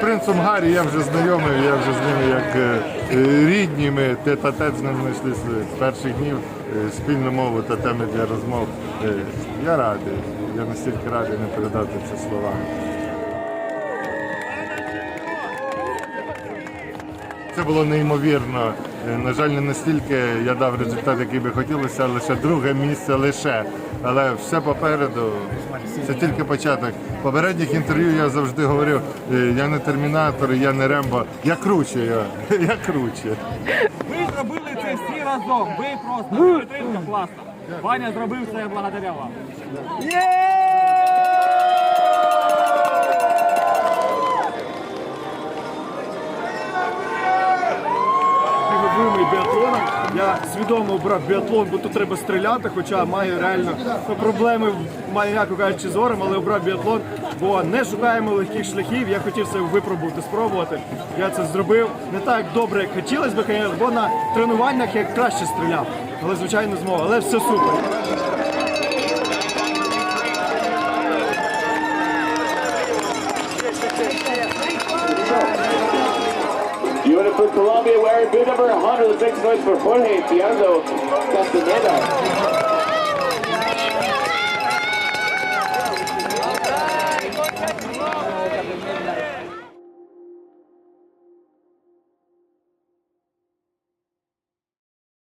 принцем Гаррі я вже знайомий, я вже з ними як е, е, рідні. Ми тет-а-тет з ним знайшли з- з перших днів е, спільну мову та теми для розмов. Е, Я радий. Я настільки радий не передати це словами. Це було неймовірно. Е, На жаль, не настільки я дав результат, який би хотілося, лише друге місце лише. Але все попереду. Це тільки початок. В попередніх інтерв'ю я завжди говорив, е, я не термінатор, я не Рембо. Я круче, я, я круче. Ви зробили це всі разом. Ви просто підтримка класна. Ваня зробив це благодаря вам. Я свідомо обрав біатлон, бо тут треба стріляти, хоча маю реально проблеми, маю, м'яко кажучи, з ором, але обрав біатлон, бо не шукаємо легких шляхів. Я хотів це випробувати, спробувати. Я це зробив не так добре, як хотілося б, бо на тренуваннях я краще стріляв. Але звичайно змога. Але все супер. For Colombia wearing bib number 100. Let's make some noise for Jorge Fiardo Castaneda.